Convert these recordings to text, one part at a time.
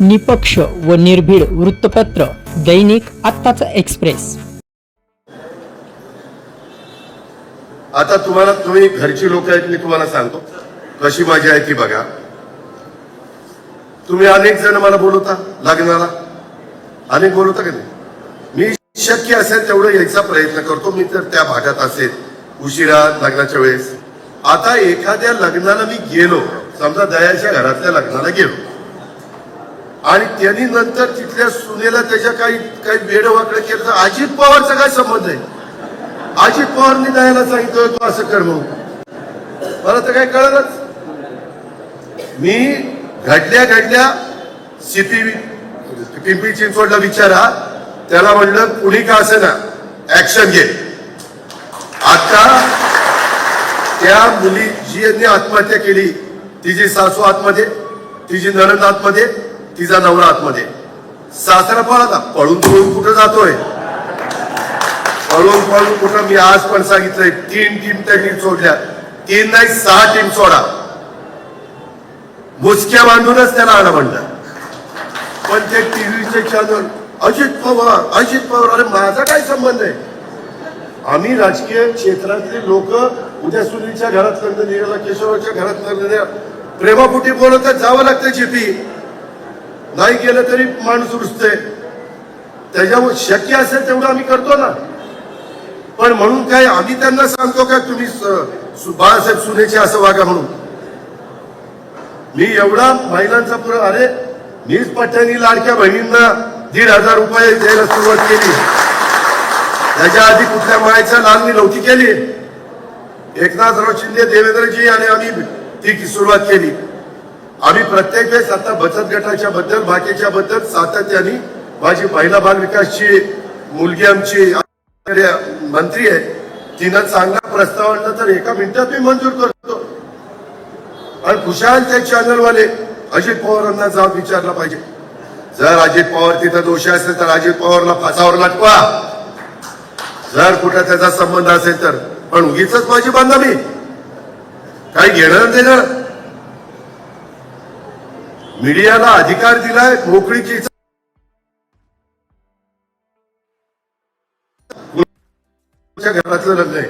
निपक्ष व निर्भीड वृत्तपत्र दैनिक आत्ताचा एक्सप्रेस. आता तुम्हाला तुम्ही घरची लोक आहेत मी तुम्हाला सांगतो. कशी मजा आहे ती बघा. तुम्ही अनेक जण मला बोलवता लग्नाला. अनेक बोलवता का नाही? मी शक्य असेल तेवढं यायचा प्रयत्न करतो. मी तर त्या भागात असेल उशिरा लग्नाच्या वेळेस. आता एखाद्या लग्नाला मी गेलो समजा दयाच्या घरातल्या लग्नाला गेलो. आणि त्यांनी नंतर तिथल्या सुनेला त्याच्या काही काही वेडवाकडे केलं तर अजित पवारचा काय संबंध आहे? अजित पवारनी जायला सांगितलं तू असं कर म्हणून. मला तर काय कळलंच. मी घडल्या घडल्या सीपी पिंपरी चिंचवडला विचारा. त्याला म्हणलं कुणी का असे ना ऍक्शन घे. आता त्या मुली जी यांनी आत्महत्या केली तिची सासू आतमध्ये तिची नरंद आतमध्ये तिचा नवरा आतमध्ये. सासरा पळाला पळून पळून कुठं जातोय? पळून पळून कुठं? मी आज पण सांगितलंय तीन टीम त्यांनी सोडल्या. तीन नाही सहा टीम सोडा. मुसक्या बांधूनच त्याला आणा म्हणलं पण ते टीव्हीचे चॅनल अजित पवार अजित पवार अरे माझा काय संबंध आहे? आम्ही राजकीय क्षेत्रातले लोक उद्या सुनीलच्या घरात लग्न निघाला केशवराच्या घरात लग्न निघाला. प्रेमापोटी जावं लागतं जेपी. नाही गेलं तरी माणूस रुजते त्याच्यामुळे शक्य असेल तेवढं आम्ही करतो ना. पण म्हणून काय आम्ही त्यांना सांगतो का तुम्ही बाळासाहेब सुनेचे असं वागा म्हणून. मी एवढा महिलांचा पुरा अरे मीच पठ्ठ्यांनी लाडक्या बहिणींना दीड हजार रुपये द्यायला सुरुवात केली. त्याच्या आधी कुठल्या मायाच्या लालनी नव्हती केली. एकनाथराव शिंदे देवेंद्रजी आणि आम्ही ती सुरुवात केली. आम्ही प्रत्येक वेळेस आता बचत गटाच्या बद्दल बाकीच्या बद्दल सातत्याने माझी महिला बाल विकासची मुलगी आमची मंत्री आहे तिनं चांगला प्रस्ताव आणला तर एका मिनिटात मी मंजूर करतो. आणि खुशाल ते चॅनलवाले अजित पवारांना जाऊन विचारला पाहिजे. जर अजित पवार तिथं दोषी असेल तर अजित पवारला फासावर लटवा. जर कुठं त्याचा संबंध असेल तर. पण उगीच माझी बांधवी काही घेणार देणं. मीडियाला अधिकार दिलाय मोकळीची घरातलं लग्न आहे.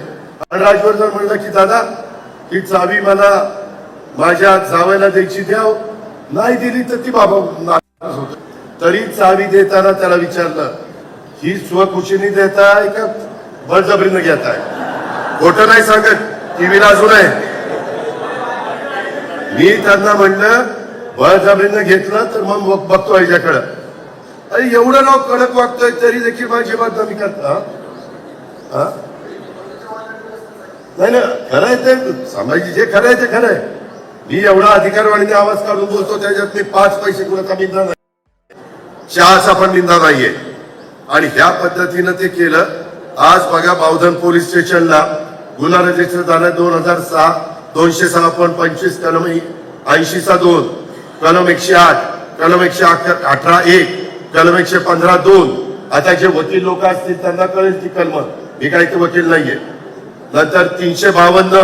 आणि राजवर्धन म्हणलं की दादा ही चावी मला माझ्या जावयाला द्यायची द्याव. नाही दिली तर ती बाबा नाराज तरी चावी देताना त्याला विचारलं ही स्वखुशीने देताय का बळजबरीनं घेताय? खोट नाही सांगत. टीव्हीला अजून आहे. मी त्यांना म्हणलं बळजबरीनं घेतलं तर मग बघतो याच्याकडं अरे एवढं नाव कडक वागतोय तरी देखील माझी बदनामी करता हा? नाही ना खरं आहे ते. सांभाजी जे खरं आहे ते खरं आहे. मी एवढा अधिकारवाणीने आवाज काढून बोलतो त्याच्यात मी पाच पैसे कुणाचा निंदा नाही. चहाचा पण निंदा नाहीये. आणि ह्या पद्धतीनं ते केलं. आज बघा बावधन पोलीस स्टेशनला गुन्हा रजिस्टर झाला दोन हजार सहा दोनशे सहा पण पंचवीस कलम ऐंशीचा दोन. कलम एकशे आठ कलम एकशे अठरा एक कलम एकशे पंधरा दोन. आता जे वकील लोक असतील त्यांना कळेल ती कलम. मी काही ते वकील नाहीये. नंतर तीनशे बावन्न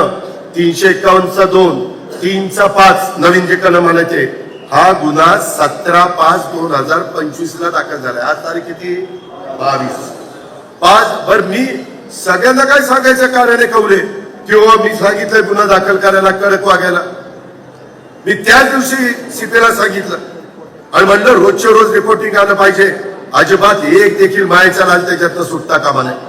तीनशे एकावन्नचा दोन तीनचा पाच नवीन जे कलम आले ते. हा गुन्हा सतरा पाच दोन हजार पंचवीस ला दाखल झालाय. आज तारीख किती? बावीस. पाच बर मी सगळ्यांना काय सांगायचं कार्याने कवले किंवा मी सांगितलंय गुन्हा दाखल करायला कडक वागायला. मी त्याच दिवशी सीतेला सांगितलं आणि म्हणलं रोजच्या रोज रिपोर्टिंग आलं पाहिजे. अजिबात एक देखील मायेचा लाल त्याच्यातनं सुटता कामा नये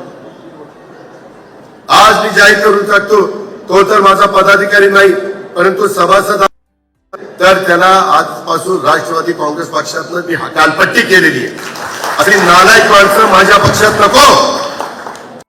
आज मी जाहीर करून टाकतो तो तर माझा पदाधिकारी नाही परंतु सभासद तर त्याला आजपासून राष्ट्रवादी काँग्रेस पक्षातनं मी हकालपट्टी केलेली आहे. अशी नालायक माणसं माझ्या पक्षात नको.